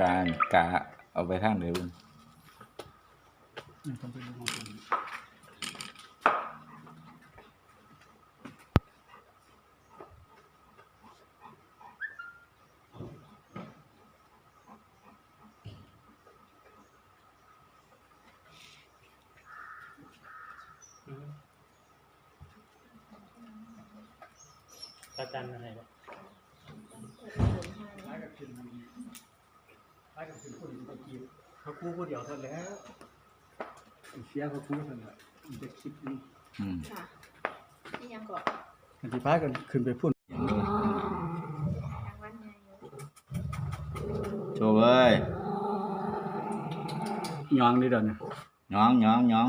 การกะเอาไปทางไหนบุญ ต้องไปดูของผม ประกันอะไรวะคล้ายกับขึ้นคล้ายกับขึ้นคนตะกี้เขาคู่ผู้เดียวเท่านั้นแล้วเสียเขาคู่เท่านั้นแหละมันจะคิดนี่อืมค่ะนี่ยังก่อนมันจะพากันขึ้นไปพุ่นอย่างนี้รางวัลใหญ่อยู่โชว์เอ้ยยองนี่เดี๋ยวนี้น้องน้องน้อง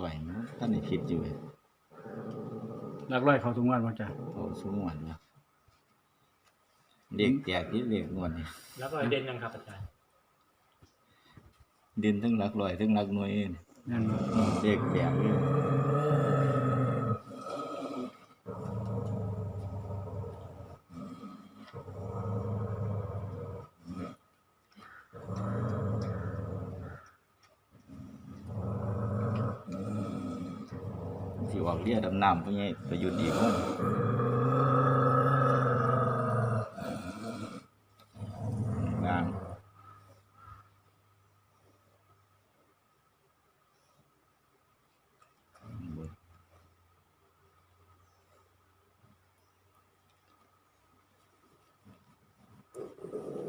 ลอยมั้งท่านนี่คิดอยู่เลยหลักร้อยเขาทุกวันว่าจ้ะโอ้สูงหวานวะเด็กแจกที่เด็กงวดนี่แล้วก็เด่นยังครับอาจารย์ดินทั้งหลักลอยทั้งหลักหน่วยนี่นั่นบ่เด็กแจกเลย ที่ออกเรียดำน้ำพวกนี้ประยุทธ์อีกมั้งงาม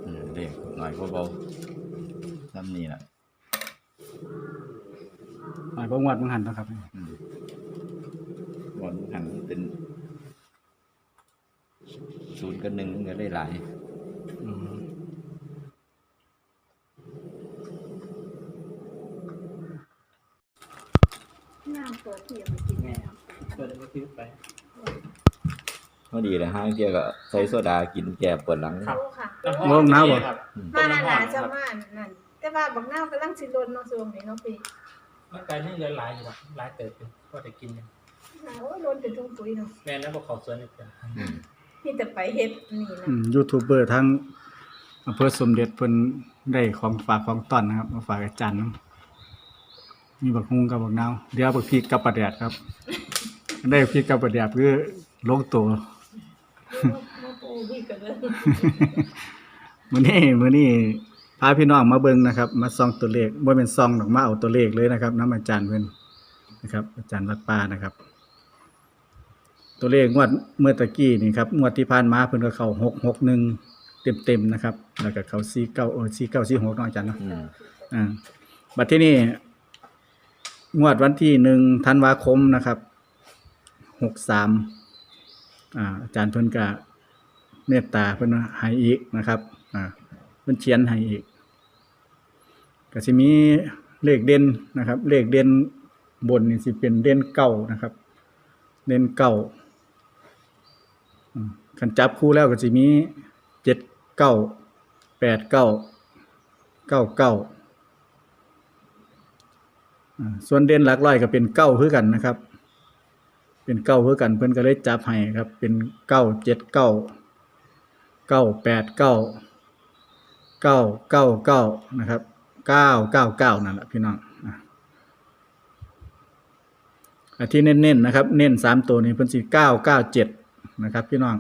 อืมเด็กหน่อยเบาๆซ้ำนี่แหละหมายความว่ามึงหันนะครับ อืมบอลหันเป็นศูนย์กับหนึ่งมันก็ได้หลายอืมน้ำเปิดที่ยังไม่กินแม่ครับเปิดมือถือไปพอดีเลยห้างเที่ยวก็ใส่โซดากินแก่ปวดหลังครับรู้ค่ะง่วงหนาวบ่ครับมาหนาจะมานั่นแต่ว่าบักน้าวกำลังสิโดนเนาะช่วงนี้เนาะพี่มันกลายเป็นเหลือหลายอยู่ครับหลายเติบอยู่ก็จะกิน อยู่โอ้ยโดนเป็นทุ่งปุ๋ยเนาะแม่แล้วบอกเขาสวนอีกจ้ะอืมมีแต่ไปเฮ็ดนี่นะอืมยูทูบเบอร์ทั้งอำเภอสมเด็จเพิ่นได้ของฝากของต้อนนะครับ มาฝากอาจารย์เนาะมีบักฮุงกับบักนาวเดี๋ยวบักพริกกับปลาแดดครับ ได้พริกกับปลาแดดคือลงตัว มาปูพี่กันเลยมื้อนี้มื้อนี้พาพี่น้องมาเบิ่งนะครับ มาส่องตัวเลขบ่เป็นส่องดอกมาเอาตัวเลขเลยนะครับนํอาจารย์เพิ่นนะครับ อาจารย์วัดป่านะครับ ตัวเลขงวดเมื่อตะกี้นี่ครับงวดที่ผ่านมาเพิ่นก็เข้า661เต็มๆนะครับ แล้วก็เข้า49เออ49 46เนาะอาจารย์เนาะอืมอ่าบัดที่นี่งวดวันที่หนึ่งธันวาคมนะครับหกสามอ่าอาจารย์เพิ่นก็เมตตาเพิ่นให้อีกนะครับอ่าเพิ่นเขียนให้อีกก็สิมีเลขเด่นนะครับ เลขเด่นบนนี่สิเป็นเด่นเก้านะครับ เด่นเก้า อืมคันจับคู่แล้วก็สิมีเจ็ดเก้าแปดเก้าเก้าเก้าส่วนเด่นหลักร้อยก็เป็นเก้าคือกันนะครับ เป็นเก้าคือกันเพิ่อนก็เลยจับให้ครับ เป็นเก้าเจ็ดเก้าเก้าแปดเก้าเก้าเก้าเก้านะครับเก้าเก้าเก้านั่นแหละพี่น้องอที่เน้นๆนะครับ เน้นสามตัวนี้เพิ่นสิเก้าเก้าเจ็ด นะครับพี่น้อง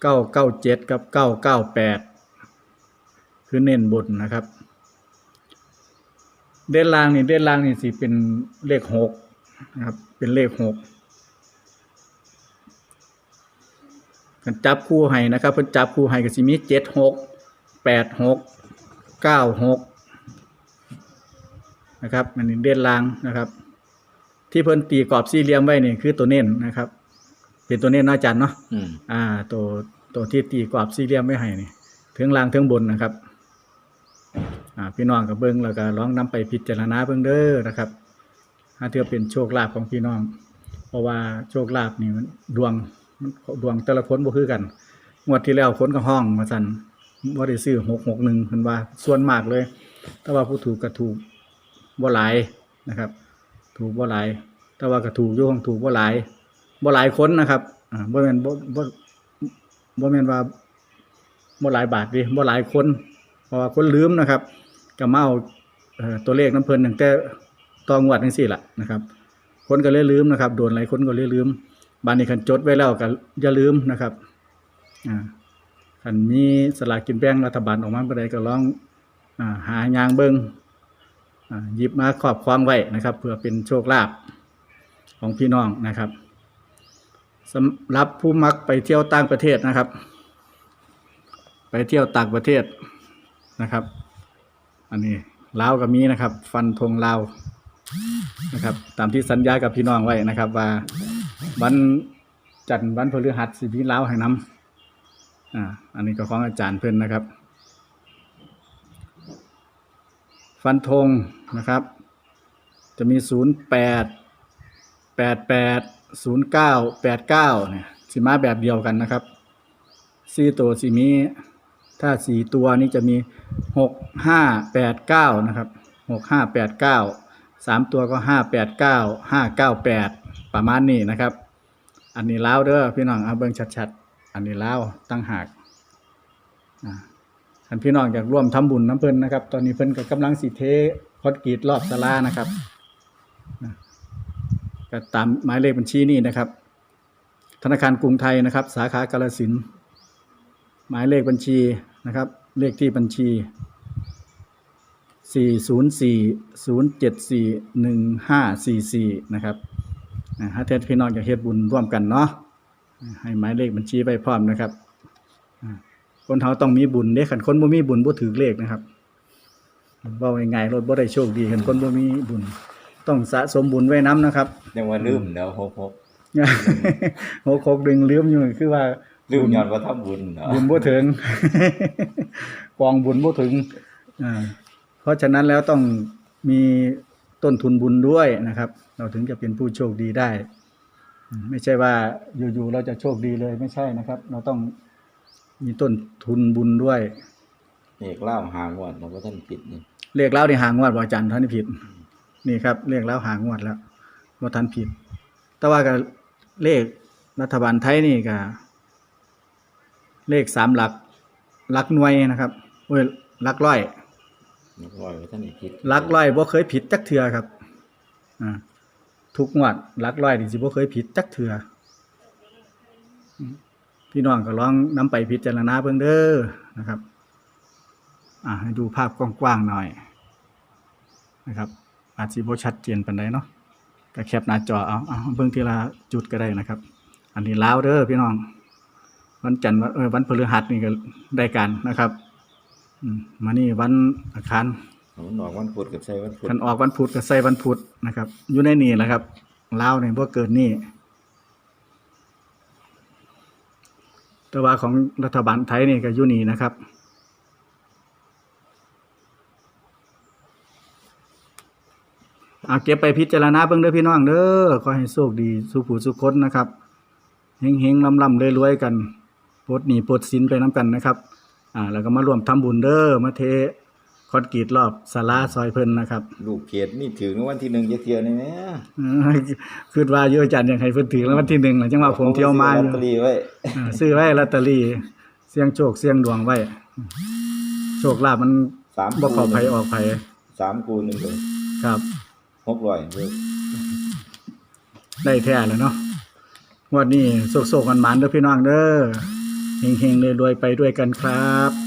เก้าเก้าเจ็ดกับเก้าเก้าแปดคือเน้นบนนะครับ เด่นล่างนี่เด่นล่างนี่สิเป็นเลขหกนะครับ เป็นเลขหกกันจับคู่ให้นะครับเพิ่นจับคู่ให้ก็สิมีเจ็ดหกแปดหกเก้าหกนะครับอันนี้เด่นลางนะครับ ที่เพิ่นตีกรอบสี่เหลี่ยมไว้นี่คือตัวเน้นนะครับ เป็นตัวเน้นเนาะอาจารย์เนาะอืมอ่า ตัวตัวที่ตีกรอบสี่เหลี่ยมไว้ให้นี่ถึงล่างถึงบนนะครับ อ่า พี่น้องกับเบิ้งแล้วก็ลองนำไปพิจารณาเบิ้งเด้อนะครับถ้าเทื่อเป็นโชคลาภของพี่น้อง เพราะว่าโชคลาภนี่มันดวงมันดวงแต่ละคนบ่คือกันงวดที่แล้วคนก็ห้องมาสั่นบ่ได้ซื้อ661เพิ่นว่าส่วนมากเลย แต่ว่าผู้ถูกก็ถูกบ่หลายนะครับ ถูกบ่หลาย แต่ว่าก็ถูกอยู่ของถูกบ่หลาย บ่หลายคนนะครับอ่าบ่แม่นบ่บ่บ่แม่นว่าบ่หลายบาทดิบ่หลายคนเพราะว่าคนลืมนะครับก็มาเอาตัวเลขน้ำเพลินตั้งแต่ตองวัดจังซี่ละนะครับ คนก็เลยลืมนะครับ โดนหลายคนก็เลยลืมบานนี้คันจดไว้แล้วก็อย่าลืมนะครับอ่าคันมีสลากกินแบ่งรัฐบาลออกมาเมื่อใดก็ลองอ่าหายางเบิงอ่าหยิบมาครอบครองไว้นะครับ เพื่อเป็นโชคลาภของพี่น้องนะครับ สำหรับผู้มักไปเที่ยวต่างประเทศนะครับ ไปเที่ยวต่างประเทศนะครับ อันนี้ลาวก็มีนะครับ ฟันธงลาวนะครับ ตามที่สัญญากับพี่น้องไว้นะครับ ว่าวันจันทร์วันพฤหัสสิพี่ลาวให้นำอ่าอันนี้ก็ของอาจารย์เพิ่อนนะครับ ฟันธงนะครับ จะมีศูนย์แปดแปดแปด ศูนย์เก้าแปดเก้าเนี่ยสิมาแบบเดียวกันนะครับสี่ตัวสิมีถ้าสี่ตัวนี้จะมีหกห้าแปดเก้านะครับหกห้าแปดเก้าสามตัวก็ห้าแปดเก้าห้าเก้าแปดประมาณนี้นะครับ อันนี้ล้าเด้อพี่น้องเอาเบิ่งชัดๆ อันนี้ล้าตั้งหากอ่านพี่น้องอยากร่วมทำบุญน้ำเพิ่นนะครับ ตอนนี้เพิ่นก็กำลังสิเทคอนกรีตรอบศาลานะครับ ก็ตามหมายเลขบัญชีนี่นะครับ ธนาคารกรุงไทยนะครับ สาขากาฬสินหมายเลขบัญชีนะครับ เลขที่บัญชี 404-074-1544 นะครับอ่าถ้าเทศพี่น้องอยากเฮ็ดบุญร่วมกันเนาะให้หมายเลขบัญชีไว้พร้อมนะครับ คนเขาต้องมีบุญเด้คันคนบ่มีบุญบ่ถือเลขนะครับเว้าง่ายๆรถบ่ได้โชคดีคันคนบ่มีบุญ ต้องสะสมบุญไว้นํนะครับยังว่าลืมเดี๋ยวหกหกโหโคกดึงลืมอยู่คือว่าลืมย้อนว่าทำบุญเนาะบุญบ่ถึงกองบุญบ่ถึงอ่าเพราะฉะนั้นแล้วต้องมีต้นทุนบุญด้วยนะครับ เราถึงจะเป็นผู้โชคดีได้อืมไม่ใช่ว่าอยู่ๆเราจะโชคดีเลยไม่ใช่นะครับ เราต้องมีต้นทุนบุญด้วยเอกเล่าหางวดเราก็ท่านผิดนี่เรียกแล้วนี่หางวดบ่อาจารย์ท่านนี่ผิด นี่ครับเรียกแล้วหางวดแล้วบ่ทันผิด แต่ว่าก็เลขรัฐบาลไทยนี่ก็เลขสามหลักหลักหน่วยนะครับโอ้ยหลักร้อยนักร้อยว่าท่านผิดหลักร้อยบ่เคยผิดจักเทื่อครับอ่าทุกงวดหลักร้อยนี่สิบ่เคยผิดจักเทื่ออืมพี่น้องก็ลองนำไปพิจารณาเบิ่งเด้อนะครับ อ่าให้ดูภาพกว้างๆหน่อยนะครับ อาจสิบ่ชัดเจนปานใดเนาะก็แคปหน้าจอเอาเอาเบิ่งทีละจุดก็ได้นะครับ อันนี้ลาวเด้อพี่น้อง วันจันทร์วันเออวันพฤหัสนี่ก็ได้กันนะครับอืมมานี่วันอังคารมันออกวันพุธกับใช้วันพุธคันออกวันพุธก็ใส่วันพุธนะครับ อยู่ในนี่แหละครับลาวเนี่ยบ่เกินนี่แต่ว่าของรัฐบาลไทยนี่ก็อยู่นี่นะครับ เอาเก็บไปพิจารณาเบิ่งเด้อพี่น้องเด้อขอให้โชคดีสุผู้สุคนนะครับเฮงๆล่ำๆรวยๆกันปลดหนี้ปลดสินไปน้ำกันนะครับ อ่า แล้วก็มาร่วมทำบุญเด้อมาเทคอนกรีตรอบศาลาซอยเพิ่นนะครับลูกเขตนี่ถึงวันที่หนึ่งจะเที่ยวนี่แหมเออคิดว่าอยู่อาจารย์อยากให้เพิ่นถึงแล้ววันที่หนึ่งแล้วจังว่าผมเที่ยวมาอลอยู่ตเตอรี่ไว้อ่าซื้อไว้ลอตเตอรี่เสี่ยงโชคเสี่ยงดวงไว้โชคลาภมันสามบ่เข้าไผออกไผสามคูณหนึ่งเลยครับ หกร้อยเลยได้แท้แล้วเนาะงวันนี้โศกๆกันหมานๆเด้อพี่น้องเด้อเฮงๆรวยๆไปด้วยกันครับ